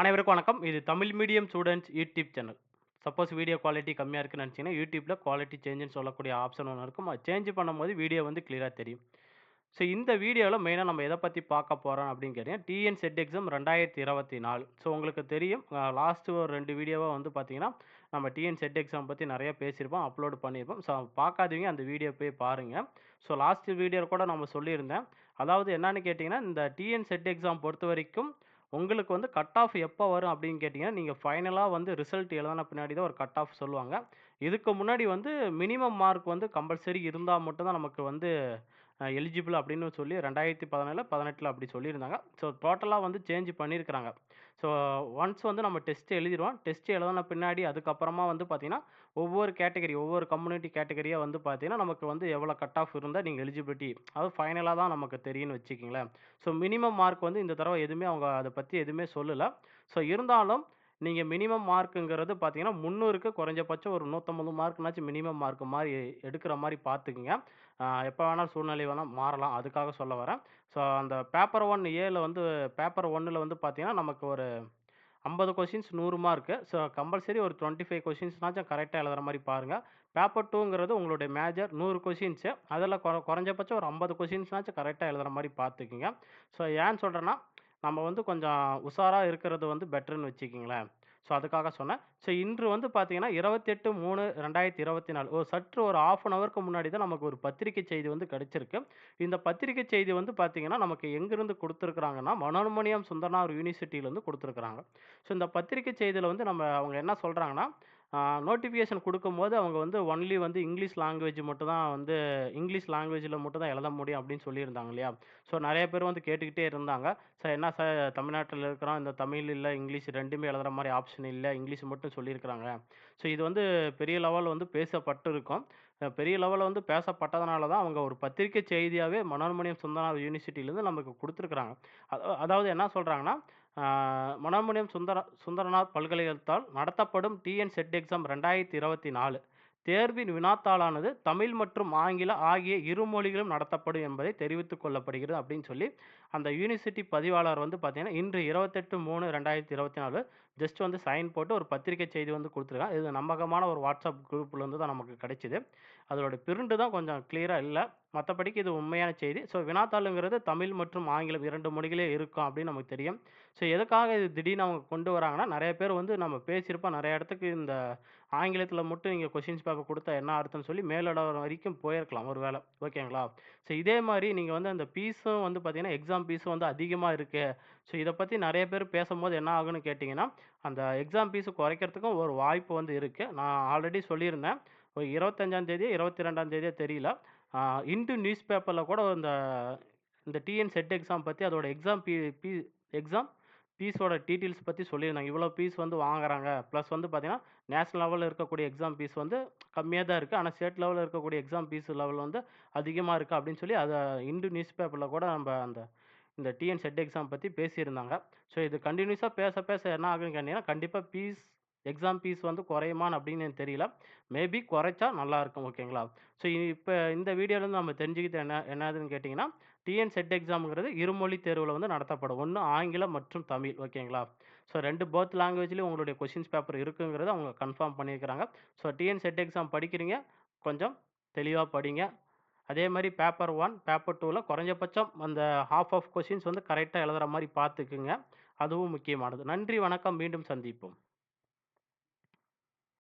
அனைவருக்கும் வணக்கம். இது Tamil medium students YouTube channel. Suppose video quality கம்மியாக இருக்குன்னு நினச்சிங்கன்னா யூடியூப்பில் குவாலிட்டி சேஞ்சுன்னு சொல்லக்கூடிய ஆப்ஷன் ஒன்று இருக்கும். அது சேஞ்ச் பண்ணும்போது வீடியோ வந்து கிளியராக தெரியும். ஸோ இந்த வீடியோவில் மெயினாக நம்ம எதை பற்றி பார்க்க போகிறோம் அப்படின்னு கேட்டீங்கன்னா, டிஎன் செட் எக்ஸாம் 2024. ஸோ உங்களுக்கு தெரியும். லாஸ்ட்டு ஒரு ரெண்டு வீடியோவாக வந்து பார்த்தீங்கன்னா, நம்ம டிஎன் செட் எக்ஸாம் பற்றி நிறைய பேசியிருப்போம், அப்லோட் பண்ணியிருப்போம். ஸோ பார்க்காதவங்க அந்த வீடியோ போய் பாருங்கள் ஸோ லாஸ்ட் வீடியோ கூட நம்ம சொல்லியிருந்தேன். அதாவது என்னன்னு கேட்டிங்கன்னா இந்த டிஎன் செட் எக்ஸாம் பொறுத்த வரைக்கும் உங்களுக்கு வந்து கட் ஆஃப் எப்போ வரும் அப்படின்னு கேட்டிங்கன்னா நீங்கள் ஃபைனலாக வந்து ரிசல்ட் எழுதுன பின்னாடி தான் ஒரு கட் ஆஃப் சொல்லுவாங்க. இதுக்கு முன்னாடி வந்து மினிமம் மார்க் வந்து கம்பல்சரி இருந்தால் மட்டும் தான் நமக்கு வந்து எலிஜிபிள் அப்படின்னு சொல்லி 2017, 18ல அப்படி சொல்லியிருந்தாங்க. ஸோ டோட்டலாக வந்து சேஞ்ச் பண்ணியிருக்கிறாங்க. ஸோ ஒன்ஸ் வந்து நம்ம டெஸ்ட் எழுதிடுவோம் டெஸ்ட் எழுதின பின்னாடி அதுக்கப்புறமா வந்து பார்த்தீங்கன்னா, ஒவ்வொரு கேட்டகரி ஒவ்வொரு கம்யூனிட்டி கேட்டகரியாக வந்து பார்த்தீங்கன்னா, நமக்கு வந்து எவ்வளோ கட் ஆஃப் இருந்தால் நீங்கள் எலிஜிபிலிட்டி அதாவது ஃபைனலாக தான் நமக்கு தெரியும்னு வச்சுக்கிங்களேன் ஸோ மினிமம் மார்க் வந்து இந்த தடவை எதுவுமே அவங்க அதை பற்றி எதுவுமே சொல்லலை ஸோ இருந்தாலும் நீங்கள் மினிமம் மார்க்குங்கிறது பார்த்தீங்கன்னா, 300க்கு குறைஞ்சபட்சம் ஒரு 150 மார்க்னாச்சும் மினிமம் மார்க் மாதிரி எடுக்கிற மாதிரி பார்த்துக்குங்க எப்போ வேணால் சூழ்நிலை வேணால் மாறலாம். அதுக்காக சொல்ல வரேன். ஸோ அந்த பேப்பர் ஒன் ஏல வந்து பேப்பர் ஒன்னில் வந்து பார்த்தீங்கன்னா, நமக்கு ஒரு ஐம்பது கொஷின்ஸ் நூறு மார்க்கு. ஸோ கம்பல்சரி ஒரு டுவென்ட்டி ஃபைவ் கொஷின்ஸ்னாச்சும் கரெக்டாக எழுதுற மாதிரி பாருங்கள் பேப்பர் டூங்கிறது உங்களுடைய மேஜர் 100 கொஸ்டின்ஸு. அதில கொ குறைஞ்சபட்சம் ஒரு ஐம்பது கொஷின்ஸ்னாச்சும் கரெக்டாக எழுதுற மாதிரி பார்த்துக்குங்க ஸோ ஏன்னு சொல்கிறேன்னா நம்ம வந்து கொஞ்சம் உஷாரா இருக்கிறது வந்து பெட்டர்ன்னு வச்சுக்கங்களேன். ஸோ அதுக்காக சொன்னேன். ஸோ இன்று வந்து பார்த்தீங்கன்னா, 28/3/2024 ஒரு சற்று ஒரு 1/2 அன் ஹவருக்கு முன்னாடி தான் நமக்கு ஒரு பத்திரிக்கை செய்தி வந்து கிடைச்சிருக்கு. இந்த பத்திரிக்கை செய்தி வந்து பார்த்தீங்கன்னா, நமக்கு எங்கிருந்து குடுத்துருக்காங்கன்னா, மனோன்மணியம் சுந்தரனார் யூனிவர்சிட்டியிலேருந்து குடுத்துருக்காங்க. ஸோ இந்த பத்திரிக்கை செய்தியில வந்து நம்ம அவங்க என்ன சொல்றாங்கன்னா, நோட்டிஃபிகேஷன் கொடுக்கும்போது அவங்க வந்து ஒன்லி வந்து இங்கிலீஷ் லாங்குவேஜ் மட்டும் தான் வந்து இங்கிலீஷ் லாங்குவேஜில் மட்டும் தான் எழுத முடியும் அப்படின்னு சொல்லியிருந்தாங்க இல்லையா? ஸோ நிறைய பேர் வந்து கேட்டுக்கிட்டே இருந்தாங்க. சார் என்ன சார் தமிழ்நாட்டில் இருக்கிறோம். இந்த தமிழ் இல்லை இங்கிலீஷ் ரெண்டுமே எழுதுற மாதிரி ஆப்ஷன் இல்லை இங்கிலீஷ் மட்டும் சொல்லியிருக்கிறாங்க. ஸோ இது வந்து பெரிய லெவலில் வந்து பேசப்பட்டிருக்கும். பெரிய லெவலில் வந்து பேசப்பட்டதனால தான் அவங்க ஒரு பத்திரிக்கை செய்தியாகவே மனோன்மணியம் சுந்தரனார் யூனிவர்சிட்டியிலேருந்து நமக்கு கொடுத்துருக்குறாங்க அதாவது என்ன சொல்கிறாங்கன்னா மனோன்மணியம் சுந்தர சுந்தரநாத் பல்கலைக்கழகத்தால் நடத்தப்படும் டிஎன் செட் எக்ஸாம் 2024 தேர்வின் வினாத்தாளானது தமிழ் மற்றும் ஆங்கில ஆகிய இரு மொழிகளிலும் நடத்தப்படும் என்பதை தெரிவித்துக் கொள்ளப்படுகிறது அப்படின்னு சொல்லி, அந்த யூனிவர்சிட்டி பதிவாளர் வந்து பார்த்தீங்கன்னா, இன்று 28/3/2024 ஜஸ்ட் வந்து சைன் போட்டு ஒரு பத்திரிக்கை செய்தி வந்து கொடுத்துருக்காங்க இது நம்பகமான ஒரு வாட்ஸ்அப் குரூப்லேருந்து தான் நமக்கு கிடைச்சிது அதோட பிரிண்டு தான் கொஞ்சம் கிளியராக இல்லை மற்றபடிக்கு இது உண்மையான செய்தி. ஸோ வினாத்தாளுங்கிறது தமிழ் மற்றும் ஆங்கிலம் இரண்டு மொழிகளே இருக்கும் அப்படின்னு நமக்கு தெரியும். ஸோ எதுக்காக இது திடீர்னு அவங்க கொண்டு வராங்கன்னா, நிறைய பேர் வந்து நம்ம பேசியிருப்போம். நிறைய இடத்துக்கு இந்த ஆங்கிலத்தில் மட்டும் நீங்கள் கொஷின்ஸ் பேப்பர் கொடுத்தா என்ன அர்த்தம்னு சொல்லி மேலிடம் வரைக்கும் போயிருக்கலாம் ஒரு வேலை ஓகேங்களா? ஸோ இதே மாதிரி நீங்கள் வந்து அந்த ஃபீஸும் வந்து பார்த்தீங்கன்னா, எக்ஸாம் ஃபீஸும் வந்து அதிகமாக இருக்குது ஸோ இதை பற்றி நிறைய பேர் பேசும்போது என்ன ஆகுன்னு கேட்டிங்கன்னா அந்த எக்ஸாம் ஃபீஸ் குறைக்கிறதுக்கும் ஒரு வாய்ப்பு வந்து இருக்குது நான் ஆல்ரெடி சொல்லியிருந்தேன். ஒரு 25ஆம் இருபத்தி 22ஆம் தெரியல. அ இந்து நியூஸ் பேப்பரில் கூட இந்த இந்த டிஎன் செட் எக்ஸாம் பற்றி அதோட எக்ஸாம் பீ பீ எக்ஸாம் ஃபீஸோட டீட்டெயில்ஸ் பற்றி சொல்லியிருந்தாங்க. இவ்வளோ ஃபீஸ் வந்து வாங்குறாங்க. ப்ளஸ் வந்து பார்த்தீங்கன்னா, நேஷனல் லெவலில் இருக்கக்கூடிய எக்ஸாம் ஃபீஸ் வந்து கம்மியாக தான் இருக்குது ஆனால் ஸ்டேட் லெவலில் இருக்கக்கூடிய எக்ஸாம் ஃபீஸ் லெவல் வந்து அதிகமாக இருக்குது அப்படின்னு சொல்லி அதை இந்து நியூஸ் பேப்பரில் கூட நம்ம அந்த இந்த டிஎன் செட் எக்ஸாம் பற்றி பேசியிருந்தாங்க. ஸோ இது கண்டினியூஸாக பேச பேச என்ன ஆகுன்னு கேட்டிங்கன்னா கண்டிப்பாக ஃபீஸ் எக்ஸாம் ஃபீஸ் வந்து குறையுமான்னு அப்படின்னு எனக்கு தெரியல. மேபி குறைச்சா நல்லாயிருக்கும் ஓகேங்களா? ஸோ இப்போ இந்த வீடியோலேருந்து நம்ம தெரிஞ்சுக்கிட்டது என்ன என்னதுன்னு கேட்டிங்கன்னா டிஎன் செட் எக்ஸாம்ங்கிறது இருமொழி தேர்வில் வந்து நடத்தப்படும். ஒன்று ஆங்கிலம் மற்றும் தமிழ். ஓகேங்களா? ஸோ 2 போத் லாங்குவேஜ்லேயும் உங்களுடைய கொஷின்ஸ் பேப்பர் இருக்குங்கிறத அவங்க கன்ஃபார்ம் பண்ணியிருக்கிறாங்க. ஸோ டிஎன் செட் எக்ஸாம் படிக்கிறீங்க. கொஞ்சம் தெளிவாக படிங்க. அதே மாதிரி பேப்பர் ஒன் பேப்பர் டூவில் குறைஞ்சபட்சம் அந்த ஹாஃப் ஆஃப் கொஷின்ஸ் வந்து கரெக்டாக எழுதுகிற மாதிரி பார்த்துக்குங்க. அதுவும் முக்கியமானது. நன்றி, வணக்கம். மீண்டும் சந்திப்போம்.